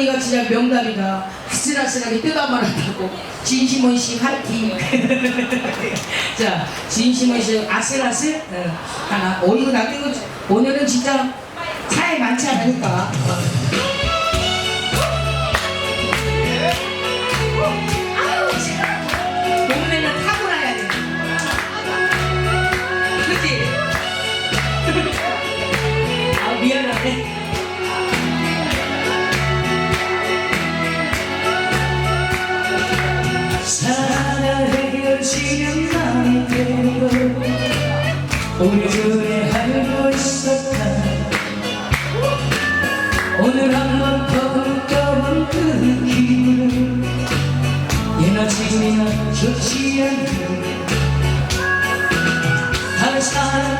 어머니가 진짜 명답이다. 아슬아슬하게 뜯어 말았다고. 진심원 씨 화이팅. 자, 진심원 씨 아슬아슬 어, 하나. 오 이거 남긴 거 오늘은 진짜 사회 많지 않으니까. 아, 미안하네. 지금이나 좋지 않네 다른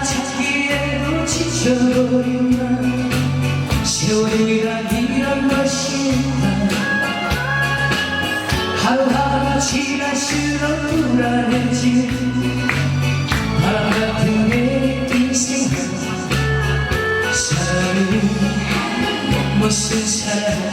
찾기에도 지쳐버린 나 세월이란 이런 것인가? 하루하루 지날수록 불안해지는 바람 같은 내 인생 사랑은 무슨 사랑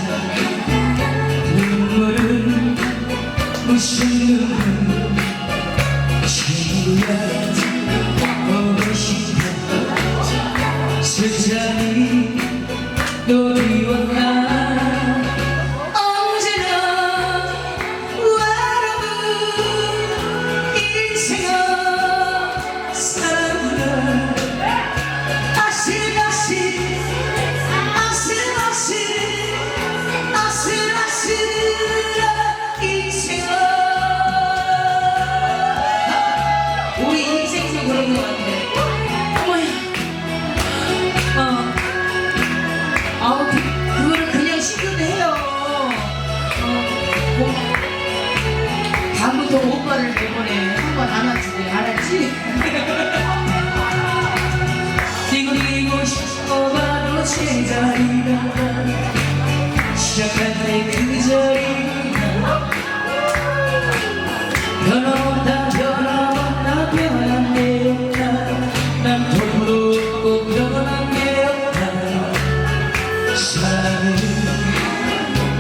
사랑은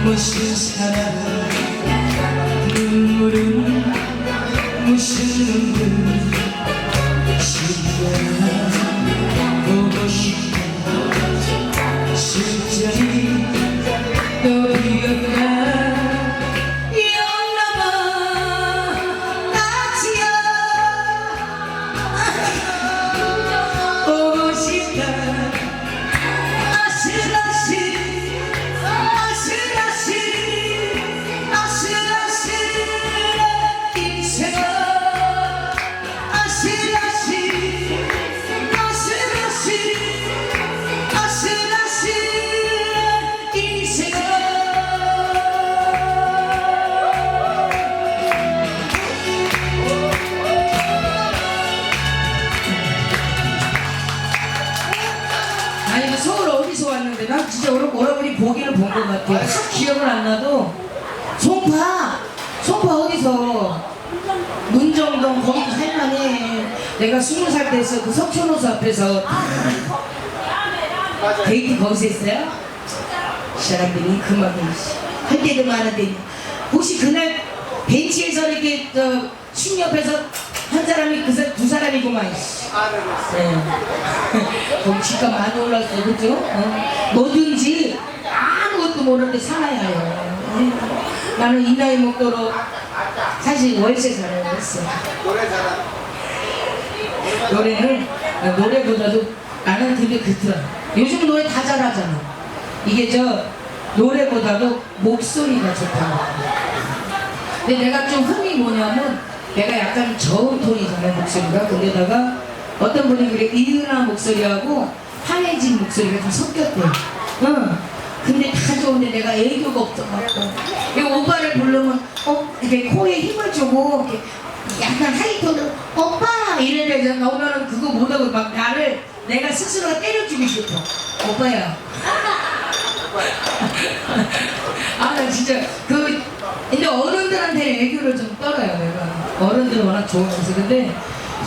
무슨 사랑 눈물은 무슨 눈물 시간아 보고 싶다 영남아 나지야 보고 싶다 진짜 오늘 여러분이 보기를 본 것 같아요. 딱 기억은 안 나도. 송파 송파 어디서? 문정동 거기도 살만해 내가 스무 살 때서 그 석촌호수 앞에서 데이트 거기서 했어요? 사람들이 그만큼 할 때도 많은데. 혹시 그날 벤치에서 이렇게 저춤 옆에서 한 사람이 그두 사람이구만 네. 집값 많이 올랐어, 그죠? 어? 뭐든지 아무것도 모르는데 살아야 해요. 네. 나는 이 나이 먹도록 사실 월세 살아야 했어. 노래 잘하 노래는 노래보다도 나는 되게 그렇더라. 요즘 노래 다 잘하잖아. 이게 저 노래보다도 목소리가 좋다고. 근데 내가 좀 흠이 뭐냐면 내가 약간 저음 톤이잖아요 목소리가. 근데다가 어떤 분이 그래 이은아 목소리하고 한혜진 목소리가 좀 섞였대. 응. 근데 다 좋은데 내가 애교가 없어갖고 이 오빠를 부르면 어? 이렇게 코에 힘을 주고 이렇게 약간 하이톤으로 오빠! 이래야 나오면은 그거 못하고 막 나를 내가 스스로가 때려주고 싶어. 오빠야. 아 나 진짜 그 근데 어른들한테 애교를 좀 떨어요 내가. 어른들은 워낙 좋으면서. 근데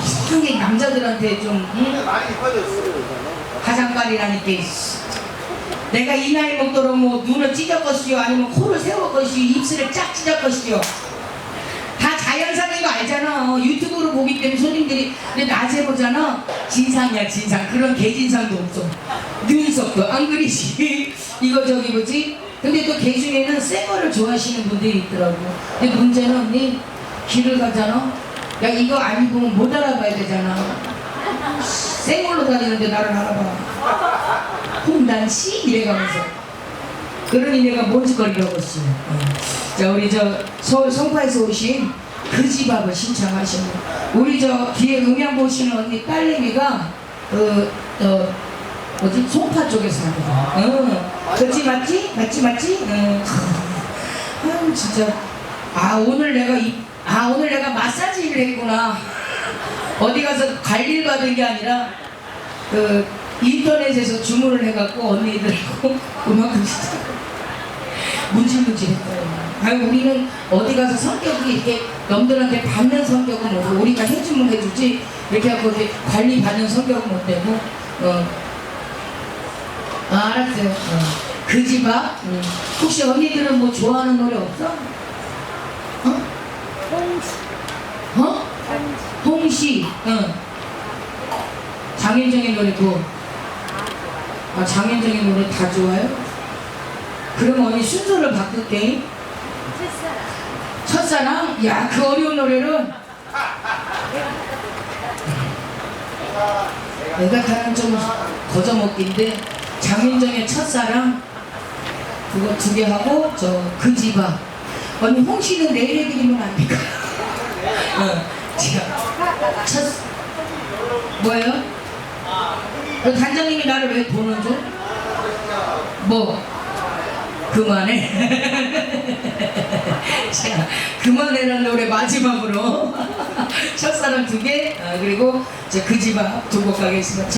이상하게 남자들한테 좀 응? 많이 빠졌어. 화장빨이라니까 내가 이 나이 먹도록 뭐 눈을 찢을 것이요 아니면 코를 세울 것이요 입술을 쫙 찢을 것이요. 다 자연상인 거 알잖아. 유튜브로 보기 때문에 손님들이. 근데 낮에 보잖아. 진상이야 진상. 그런 개진상도 없어. 눈썹도 안 그리지. 이거 저기 뭐지? 근데 또 개 중에는 새 거를 좋아하시는 분들이 있더라고. 근데 문제는 언니 길을 가잖아 야 이거 안 입으면 못 알아봐야 되잖아 새 걸로 다니는데 나를 알아봐 홍단씨 이래가면서 그러니 내가 뭔짓거리라고 했어요 어. 자 우리 저 서울 송파에서 오신 그 집앞을 신청하시는 우리 저 뒤에 음향 보시는 언니 딸내미가 그 어, 뭐지 송파 쪽에서 하거든 어. 그치 맞지? 맞지 맞지? 어. 아유 진짜 아 오늘 내가 이, 아 오늘 내가 마사 했구나 어디 가서 관리를 받은 게 아니라 그 인터넷에서 주문을 해갖고 언니들하고 음악을 시작 문질문질했어요. 아유 우리는 어디 가서 성격이 이렇게 남들한테 받는 성격은 뭐고 우리가 해주면 해주지 이렇게 하고 관리 받는 성격은 못 되고 어. 아, 알았어요. 어. 그집 앞. 음. 혹시 언니들은 뭐 좋아하는 노래 없어? 어? 어? 홍시. 응. 장윤정의 노래고. 아 장윤정의 노래 다 좋아요? 그럼 언니 순서를 바꿀게. 첫사랑? 야, 그 어려운 노래를. 내가 타는 좀 거저먹기인데, 장윤정의 첫사랑, 그거 두 개 하고, 저, 그 집앞. 언니, 홍씨는 내일 해드리면 안 될까? 어, 자, 첫, 뭐예요? 그 단장님이 나를 왜 돈을 줘? 뭐? 그만해. 자, 그만해라는 노래 마지막으로 첫사랑 두 개, 아, 그리고 그집 앞 두곡 가겠습니다.